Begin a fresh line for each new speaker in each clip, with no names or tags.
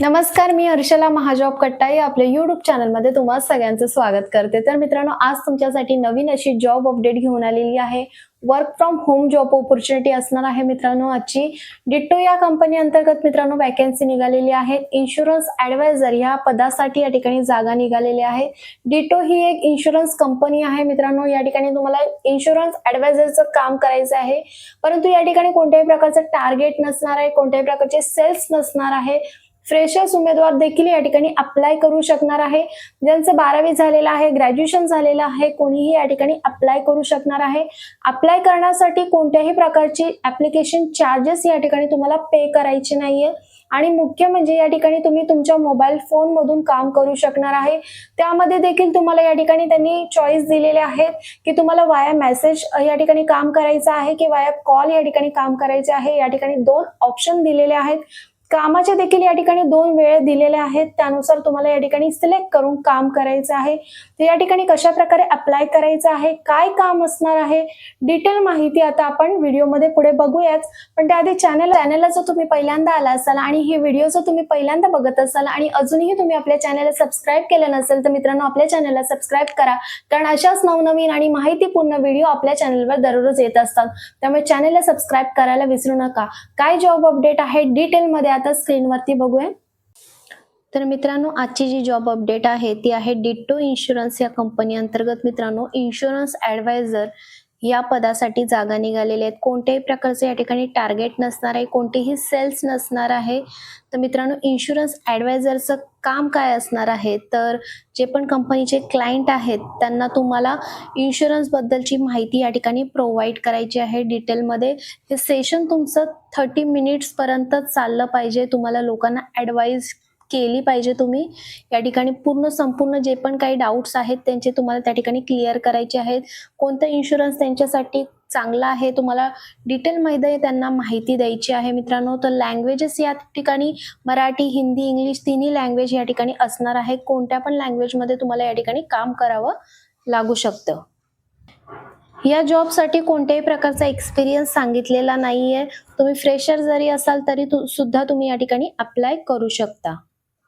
नमस्कार मी हर्षला महाजॉब कट्टाई. आपल्या युट्यूब चॅनलमध्ये तुम्हाला सगळ्यांचं स्वागत करते. तर मित्रांनो आज तुमच्यासाठी नवीन अशी जॉब अपडेट घेऊन आलेली आहे. Work from home job opportunity असणार आहे मित्रांनो आजची. डिट्टो या कंपनी अंतर्गत मित्रांनो वॅकन्सी निघालेली आहे. इन्शुरन्स ऍडवायझर या पदासाठी या ठिकाणी जागा निघालेली आहे. डिटो ही एक इन्शुरन्स कंपनी आहे मित्रांनो. या ठिकाणी तुम्हाला इन्शुरन्स ऍडवायझरचं काम करायचं आहे. परंतु या ठिकाणी कोणत्याही प्रकारचं टार्गेट नसणार आहे कोणत्याही प्रकारचे सेल्स नसणार आहे. फ्रेशर्स उमेदवार देखील या ठिकाणी अप्लाय करू शकणार आहे. ज्यांचं बारावी झालेलं आहे ग्रॅज्युएशन झालेलं आहे कोणीही या ठिकाणी अप्लाय करू शकणार आहे. अप्लाय करण्यासाठी कोणत्याही प्रकारची ऍप्लिकेशन चार्जेस या ठिकाणी तुम्हाला पे करायचे नाहीये. आणि मुख्य म्हणजे या ठिकाणी तुम्ही तुमच्या मोबाईल फोन मधून काम करू शकणार आहे. त्यामध्ये देखील तुम्हाला या ठिकाणी त्यांनी चॉईस दिलेले आहेत की तुम्हाला वाया मेसेज या ठिकाणी काम करायचं आहे की वाया कॉल या ठिकाणी काम करायचे आहे. या ठिकाणी दोन ऑप्शन दिलेले आहेत. कामाचे देखील या ठिकाणी दोन वेळ दिलेले आहेत. त्यानुसार तुम्हाला या ठिकाणी सिलेक्ट करून काम करायचं आहे. तर या ठिकाणी कशा प्रकारे अप्लाय करायचं आहे? काय काम असणार आहे? डिटेल माहिती आता आपण व्हिडिओमध्ये पुढे बघूयाच पण त्याआधी चॅनल चॅनलला जर तुम्ही पहिल्यांदा आला असाल आणि हे व्हिडिओ जर तुम्ही पहिल्यांदा बघत असाल आणि अजूनही तुम्ही आपल्या चॅनलला सबस्क्राईब केलं नसेल तर मित्रांनो आपल्या चॅनलला सबस्क्राईब करा. कारण अशाच नवनवीन आणि माहितीपूर्ण व्हिडिओ आपल्या चॅनलवर दररोज येत असतात. त्यामुळे चॅनलला सबस्क्राईब करायला विसरू नका. काय जॉब अपडेट आहे? डिटेलमध्ये आता स्क्रीनवरती बघूया. तर मित्रांनो आजची जी जॉब अपडेट आहे ती आहे डिट्टो इन्शुरन्स या कंपनी अंतर्गत. मित्रांनो इन्शुरन्स ऍडवायझर या पदासाठी जागा निघालेल्या आहेत. कोणत्याही प्रकारचे या ठिकाणी टार्गेट नसणार आहे. कोणतेही सेल्स नसणार आहे. तर मित्रांनो इन्शुरन्स ॲडवायझरचं काम काय असणार आहे? तर जे पण कंपनीचे क्लायंट आहेत त्यांना तुम्हाला इन्शुरन्सबद्दलची माहिती या ठिकाणी प्रोव्हाइड करायची आहे. डिटेलमध्ये हे सेशन तुमचं थर्टी मिनिट्सपर्यंत चाललं पाहिजे. तुम्हाला लोकांना ॲडवाईज केली पाहिजे तुम्ही. या ठिकाणी पूर्ण संपूर्ण जे पण काही डाऊट्स आहेत त्यांचे तुम्हाला त्या ठिकाणी क्लिअर करायचे आहेत. कोणता इन्शुरन्स त्यांच्यासाठी चांगला आहे तुम्हाला डिटेलमध्ये त्यांना माहिती द्यायची आहे मित्रांनो. तर लँग्वेजेस या ठिकाणी मराठी हिंदी इंग्लिश तिन्ही लँग्वेज या ठिकाणी असणार आहे. कोणत्या पण लँग्वेजमध्ये तुम्हाला या ठिकाणी काम करावं लागू शकतं. या जॉबसाठी कोणत्याही प्रकारचा एक्सपिरियन्स सांगितलेला नाहीये. तुम्ही फ्रेशर जरी असाल तरी तु- सुद्धा तुम्ही या ठिकाणी अप्लाय करू शकता.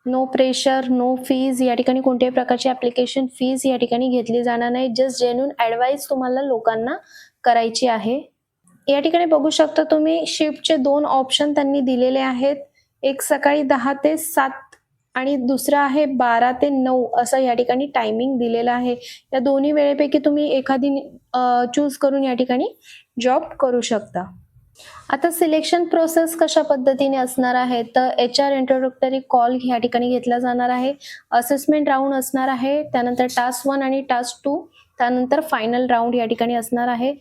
नो प्रेशर नो फीज या ठिकाणी कोणत्याही प्रकारची ऍप्लिकेशन फीज या ठिकाणी घेतली जाणार नाही. जस्ट जेन्युन ॲडवाईस तुम्हाला लोकांना करायची आहे. या ठिकाणी बघू शकता तुम्ही शिफ्टचे दोन ऑप्शन त्यांनी दिलेले आहेत. एक सकाळी दहा ते सात आणि दुसरं आहे बारा ते नऊ असं या ठिकाणी टायमिंग दिलेलं आहे. या दोन्ही वेळेपैकी तुम्ही एखादी चूज करून या ठिकाणी जॉब करू शकता. आता सिलेक्शन प्रोसेस कशा पद्धतीने असणार आहे? तर एच आर इंट्रोडक्टरी कॉल या ठिकाणी घेतला जाणार आहे. असेसमेंट राऊंड असणार आहे. त्यानंतर टास्क वन आणि टास्क टू त्यानंतर फायनल राऊंड या ठिकाणी असणार आहे.